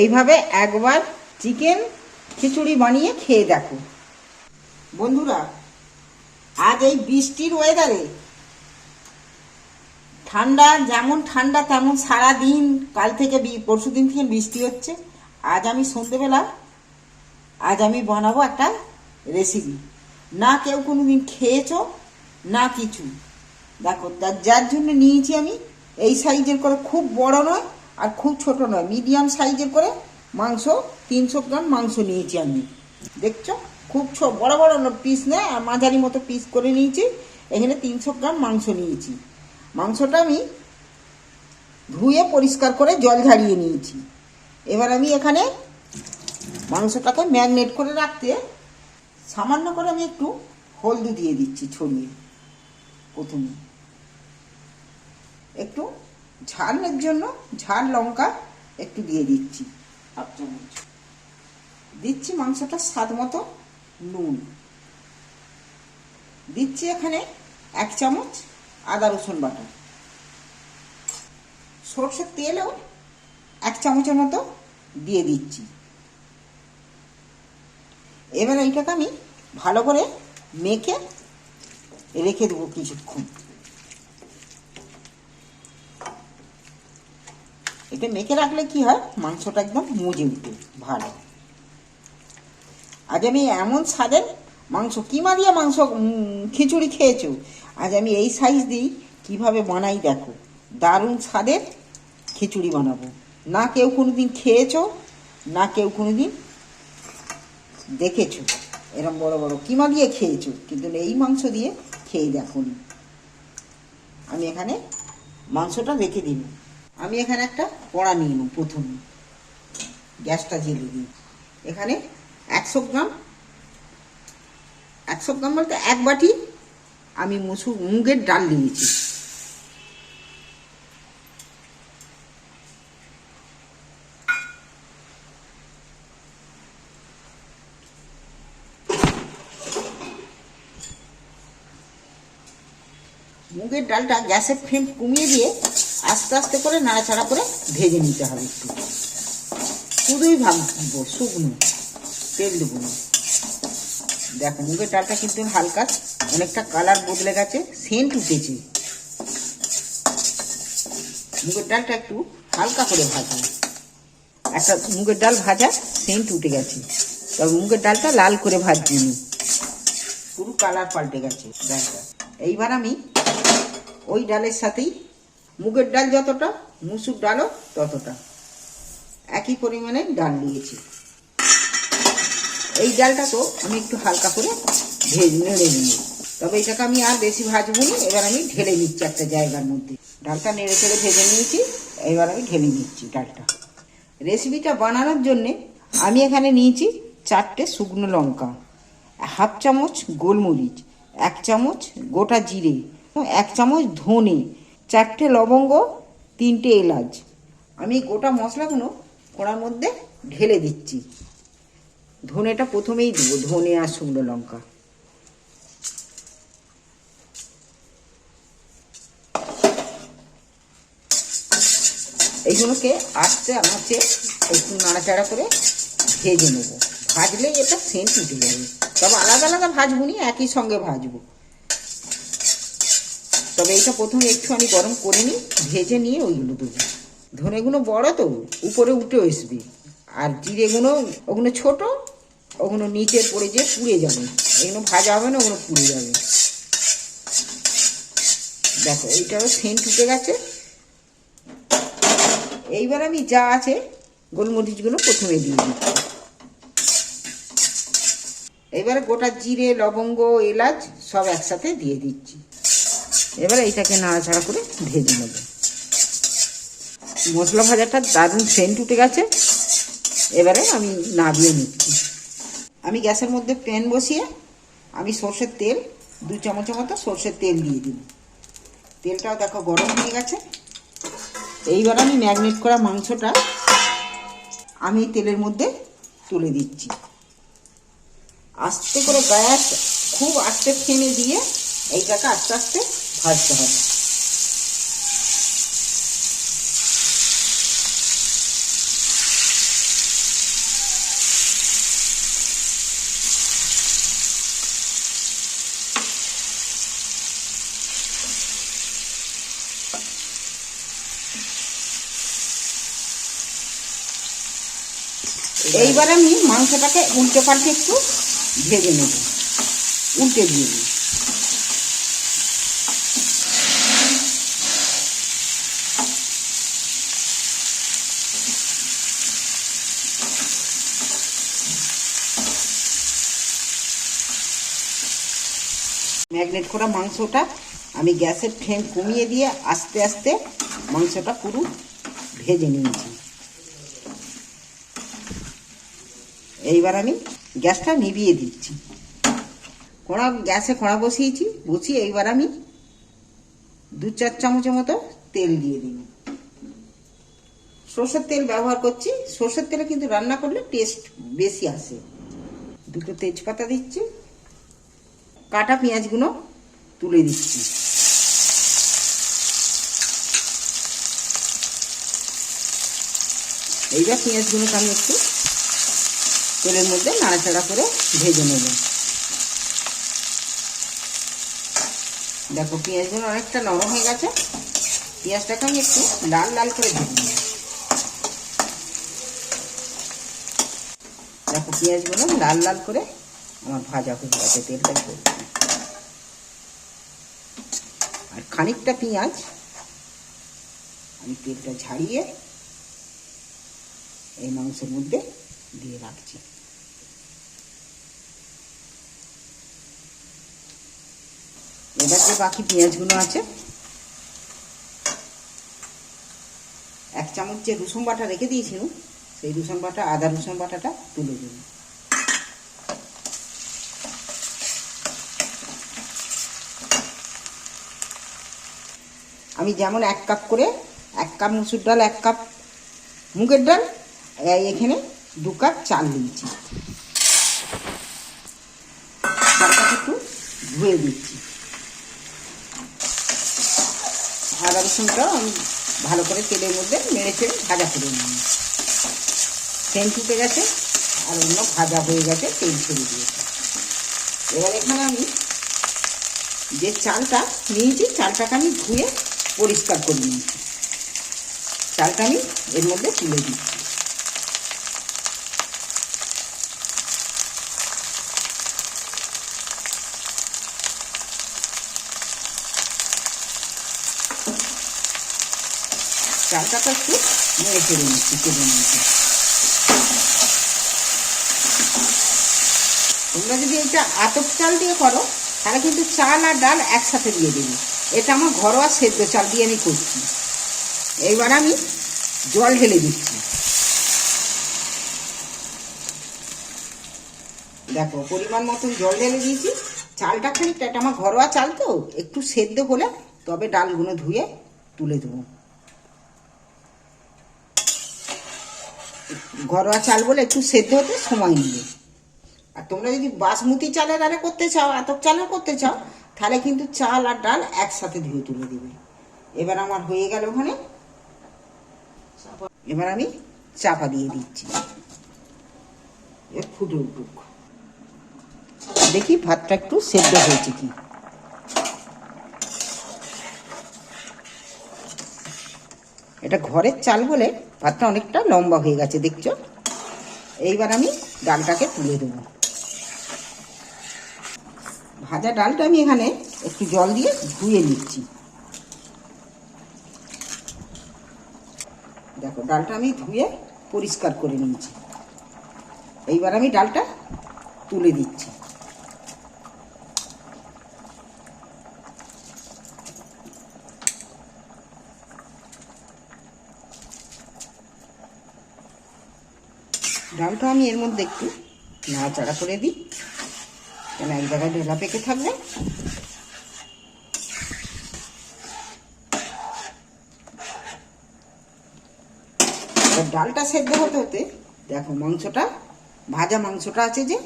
এইভাবে একবার চিকেন খিচুড়ি বানিয়ে খেয়ে দেখো। বন্ধুরা, আজ এই বৃষ্টির ওয়েদারে ঠান্ডা, যেমন ঠান্ডা, তেমন সারা দিন কাল থেকে পরশু দিন থেকে বৃষ্টি হচ্ছে। আজ আমি সন্ধেবেলা, আজ আমি বানাবো একটা রেসিপি না কেউ কোনো দিন খেয়েছো, না কিছু। দেখো যার জন্য নিয়েছি আমি, এই সাইজের করে খুব বড় নয় আর খুব ছোট নয় মিডিয়াম সাইজের করে মাংস, তিনশো গ্রাম মাংস নিয়েছি আমি। দেখছ? খুব ছো, বড় বড় পিস নয়, আর মাঝারি মতো পিস করে নিয়েছি। এখানে তিনশো গ্রাম মাংস নিয়েছি। মাংসটা আমি ধুয়ে পরিষ্কার করে জল ঝাড়িয়ে নিয়েছি। এবার আমি এখানে মাংসটাকে ম্যাগনেট করে রাখতে সামান্য করে আমি একটু হলদি দিয়ে দিচ্ছি ছড়িয়ে প্রথমে। একটু ঝালের জন্য ঝাল লঙ্কা একটু দিয়ে দিচ্ছি। হাফ চামচ। দিচ্ছি মাংসটা স্বাদ মতো নুন। দিচ্ছি এখানে এক চামচ আদা রসুন বাটা। সর্ষের তেলও এক চামচের মতো দিয়ে দিচ্ছি। এবার এইটাকে আমি ভালো করে মেখে রেখে দেবো কিছুক্ষণ। এটা মেখে রাখলে কি হয়? মাংসটা একদম মুজে উঠে ভালো। আজ আমি এমন স্বাদের মাংস কিমা দিয়ে মাংস খিচুড়ি খেয়েছো? আজ আমি এই সাইজ দিই কীভাবে বানাই দেখো। দারুণ স্বাদের খিচুড়ি বানাবো। না কেউ কোনোদিন খেয়েছো, না কেউ কোনোদিন দেখেছ। এরম বড় বড় কিমা দিয়ে খেয়েছো, কিন্তু এই মাংস দিয়ে খেয়ে দেখো আমি এখানে মাংসটা রেখে দিন আমি এখানে একটা কড়া নিয়ে নেব প্রথমে। গ্যাসটা জ্বেলে দিই। এখানে একশো গ্রাম একশো গ্রাম বলতে এক বাটি আমি মুসুর মুগের ডাল নিয়েছি। মুগের ডালটা গ্যাসের ফ্লেম কমিয়ে দিয়ে আস্তে আস্তে করে নাড়াচাড়া করে ভেজে নিতে হবে একটু। শুধুই ভাববো শুকনো, তেল দেবো না। দেখো, মুগের ডালটা কিন্তু হালকা, অনেকটা কালার বদলে গেছে সেন্ট উঠেছে। মুগের ডালটা একটু হালকা করে ভাজা। একটা মুগের ডাল ভাজা সেন্ট উঠে গেছে। তবে মুগের ডালটা লাল করে ভাজিনি পুরো কালার পাল্টে গেছে, ডালটা। এইবার আমি ওই ডালের সাথেই মুগের ডাল যতটা, মুসুর ডালও ততটা। একই পরিমাণে ডাল নিয়েছি। এই ডালটাকেও আমি একটু হালকা করে ভেজে, নেড়ে নিই। তবে এটাকে আমি আর বেশি ভাজবো না, এবার আমি ঢেলে নিচ্ছি একটা জায়গার মধ্যে। ডালটা নেড়ে চেড়ে ভেজে নিয়েছি, এবার আমি ঢেলে নিচ্ছি ডালটা। রেসিপিটা বানানোর জন্যে আমি এখানে নিয়েছি চারটে শুকনো লঙ্কা, হাফ চামচ গোলমরিচ, এক চামচ গোটা জিরে এক চামচ ধনে চারটে লবঙ্গ, তিনটে এলাচ। আমি গোটা মশলাগুলো কড়ার মধ্যে ঢেলে দিচ্ছি। ধনেটা প্রথমেই দেবো, ধনে আর শুকনো লঙ্কা। এইগুলোকে আস্তে আমাকে একটু নাড়াচাড়া করে ভেজে নেব। ভাজলেই এটা সেন্ট উঠে যাবে। তবে আলাদা আলাদা ভাজবো নি, একই সঙ্গে ভাজবো। তবে এটা প্রথমে একটু আমি গরম করে নিই, ভেজে নিয়ে ওইগুলো দেবো ধনেগুলো বড় তো, উপরে উঠে আসবে আর জিরেগুলো ওগুলো ছোট, ওগুলো নিচে পড়ে যেয়ে পুড়ে যাবে। এগুলো ভাজা হবে না, ওগুলো পুড়ে যাবে। দেখো এইটারও সেন্ট উঠে গেছে। এইবার আমি যা আছে, গোলমরিচগুলো প্রথমে দিয়ে দিচ্ছি এবারে গোটা জিরে, লবঙ্গ, এলাচ সব একসাথে দিয়ে দিচ্ছি। এবারে এইটাকে নাড়াচাড়া করে ভেজে নেব। মশলা ভাজাটা দারুণ সেন্ট উঠে গেছে। এবারে আমি নাবিয়ে নিচ্ছি। আমি গ্যাসের মধ্যে প্যান বসিয়ে আমি সর্ষের তেল দু চামচের মতো সর্ষের তেল দিয়ে দিই। তেলটাও দেখো গরম হয়ে গেছে। এইবার আমি ম্যাগনেট করা মাংসটা আমি তেলের মধ্যে তুলে দিচ্ছি। আস্তে করে গ্যাস খুব আস্তে ফেনে দিয়ে এইটাকে আস্তে আস্তে ভাজতে হবে। এইবার আমি মাংসটাকে উল্টে পাল্টে একটু ভেজে নেব। উল্টে দিয়ে দিই ম্যাগনেট করা মাংসটা আমি গ্যাসের ফ্লেম কমিয়ে দিয়ে আস্তে আস্তে মাংসটা পুরো ভেজে নিয়েছি। এইবার আমি গ্যাসটা নিভিয়ে দিচ্ছি। কড়া, গ্যাসে কড়া বসিয়েছি, বসিয়ে এইবার আমি দু চার চামচের মতো তেল দিয়ে দিই। সর্ষের তেল ব্যবহার করছি, সর্ষের তেলে কিন্তু রান্না করলে টেস্ট বেশি আসে। দুটো তেজপাতা দিচ্ছি কাটা পেঁয়াজগুলো তুলে দিচ্ছি। এইবার পেঁয়াজগুলোকে আমি একটু তেলের মধ্যে নাড়াচাড়া করে ভেজে নেব। দেখো পেঁয়াজগুলো অনেকটা নরম হয়ে গেছে। পেঁয়াজটাকে আমি একটু লাল লাল করে ভেজে নেব। দেখো পেঁয়াজগুলো লাল লাল করে আমার ভাজা হয়ে গেছে তেলটা করছি আর খানিকটা পেঁয়াজ আমি তেলটা ঝাড়িয়ে এই মাংসের মধ্যে দিয়ে রাখছি। এবার যে বাকি পেঁয়াজগুলো আছে, এক চামচ যে রসুন বাটা রেখে দিয়েছিলাম, সেই রসুন বাটা, আদা রসুন বাটাটা তুলে দিন আমি যেমন এক কাপ করে, এক কাপ মুসুর ডাল, এক কাপ মুগের ডাল এখানে দু কাপ চাল দিয়েছি একটু ধুয়ে দিচ্ছি। আদা রসুনটাও আমি ভালো করে তেলের মধ্যে মেরে চেড়ে ভাজা করে নিই সেন ফুটে গেছে, আর অন্য ভাজা হয়ে গেছে, তেল ছেড়ে দিয়েছে। এবার এখানে আমি যে চালটা নিয়েছি, চালটাকে আমি ধুয়ে পরিষ্কার করে নিয়েছি। চালটা আমি এর মধ্যে তুলে দিচ্ছি। চালটাকে একটু নেড়ে চেড়ে নিচ্ছি কেটে নিচ্ছি। তোমরা যদি এটা আতপ চাল দিয়ে করো তাহলে কিন্তু চাল আর ডাল একসাথে দিয়ে দেবে। এটা আমার ঘরোয়া সেদ্ধ চাল দিয়ে আমি করছি। এইবার আমি জল ঢেলে দিচ্ছি। দেখো, পরিমাণ মতন জল ঢেলে দিয়েছি। চালটা খানিকটা, এটা আমার ঘরোয়া চাল তো, একটু সেদ্ধ হলে তবে ডালগুলো ধুয়ে তুলে দেবো। ঘরোয়া চাল বলে একটু সেদ্ধ হতে সময় নেবে আর তোমরা যদি বাসমতি চালের আরে করতে চাও এতক চালের করতে চাও, তাহলে কিন্তু চাল আর ডাল একসাথে ধুয়ে তুলে দেবে। এবার আমার হয়ে গেল ওখানে। এবার আমি চাপা দিয়ে দিচ্ছি। ফুটে উঠুক। দেখি ভাতটা একটু সেদ্ধ হয়েছে কি। এটা ঘরের চাল বলে ভাতটা অনেকটা লম্বা হয়ে গেছে, দেখছ? এইবার আমি ডালটাকে তুলে দেবো। ভাজা ডালটা আমি এখানে একটু জল দিয়ে ধুয়ে নিচ্ছি। দেখো, ডালটা আমি ধুয়ে পরিষ্কার করে নিয়েছি। এইবার আমি ডালটা তুলে দিচ্ছি। ডালটা আমি এর মধ্যে একটু নাড়াচাড়া করে দিই। কেন এক জায়গায় ঢেলা পেকে থাকবে ডালটা সেদ্ধ হতে হতে দেখো মাংসটা ভাজা মাংসটা আছে যে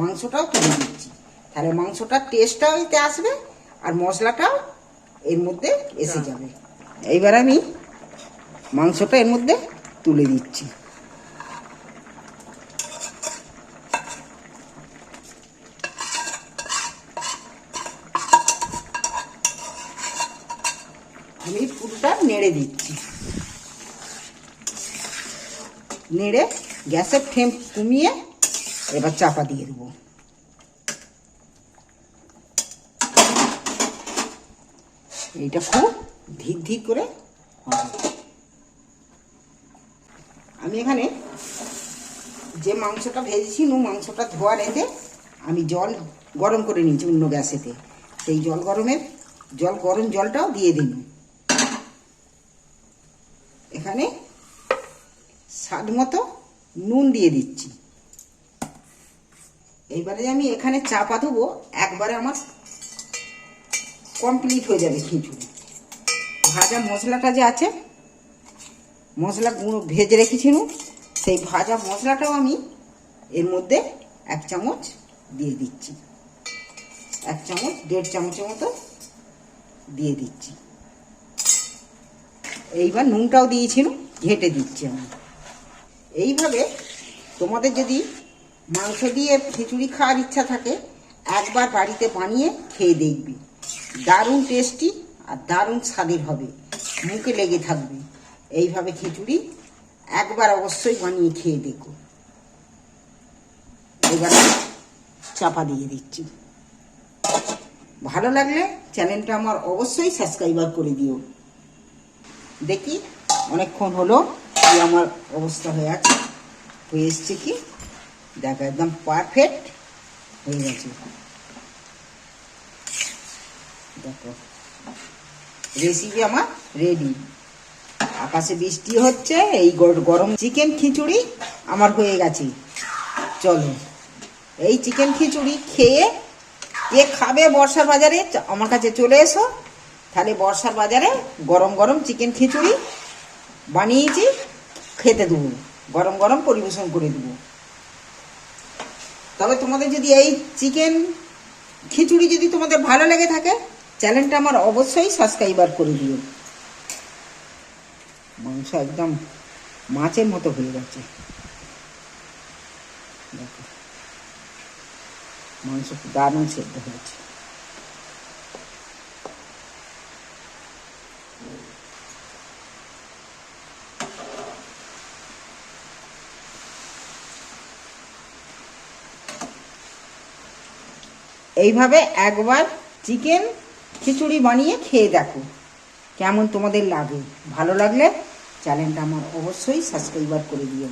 মাংসটাও তুলে দিচ্ছি তাহলে মাংসটার টেস্টটাও এতে আসবে আর মশলাটাও এর মধ্যে এসে যাবে। এইবার আমি মাংসটা এর মধ্যে তুলে দিচ্ছি। আমি পুরোটা নেড়ে দিচ্ছি। নেড়ে গ্যাসের ফ্লেম কমিয়ে এবার চাপা দিয়ে দেবো। এইটা খুব ধীর ধীর করে। আমি এখানে যে মাংসটা ভেজেছি নু মাংসটা ধোয়া রেখে আমি জল গরম করে নিয়েছি অন্য গ্যাসেতে। সেই জল গরমের, জল গরম জলটাও দিয়ে দিন এখানে স্বাদ মতো নুন দিয়ে দিচ্ছি। এইবারে আমি এখানে চাপা দেবো, একবারে আমার কমপ্লিট হয়ে যাবে খিচুড়ি। ভাজা মশলাটা যে আছে, মশলা গুঁড়ো ভেজে রেখেছিলাম সেই ভাজা মশলাটাও আমি এর মধ্যে এক চামচ দিয়ে দিচ্ছি। এক চামচ, দেড় চামচের মতো দিয়ে দিচ্ছি। এইবার নুনটাও দিয়েছিলাম ঘেটে দিচ্ছি আমি। এইভাবে তোমাদের যদি মাংস দিয়ে খিচুড়ি খাওয়ার ইচ্ছা থাকে, একবার বাড়িতে বানিয়ে খেয়ে দেখবি। দারুণ টেস্টি আর দারুণ স্বাদের হবে। মুখে লেগে থাকবে। এইভাবে খিচুড়ি একবার অবশ্যই বানিয়ে খেয়ে দেখো। এবার চাপা দিয়ে দিচ্ছি। ভালো লাগলে চ্যানেলটা আমার অবশ্যই সাবস্ক্রাইবার করে দিও। দেখি অনেকক্ষণ হলো। কি আমার অবস্থা হয়ে আছে হয়ে এসছে কি? দেখো, একদম পারফেক্ট হয়ে গেছে। দেখো রেসিপি আমার রেডি আকাশে বৃষ্টি হচ্ছে, এই গর- গরম চিকেন খিচুড়ি আমার হয়ে গেছে। চলো, এই চিকেন খিচুড়ি খেয়ে কে খাবে বর্ষার বাজারে আমার কাছে চলে এসো। তাহলে বর্ষার বাজারে গরম গরম চিকেন খিচুড়ি বানিয়েছি। খেতে দেবো, গরম গরম পরিবেশন করে দেবো। তবে তোমাদের যদি এই চিকেন খিচুড়ি যদি তোমাদের ভালো লেগে থাকে, চ্যানেলটা আমার অবশ্যই সাবস্ক্রাইবার করে দিও। মাংস একদম মাছের মতো হয়ে দেখো, মাংস দারুণ সেদ্ধ হয়েছে। এইভাবে একবার চিকেন খিচুড়ি বানিয়ে খেয়ে দেখো। কেমন তোমাদের লাগে? ভালো লাগলে চ্যানেলটা আমার অবশ্যই সাবস্ক্রাইবার করে দিও।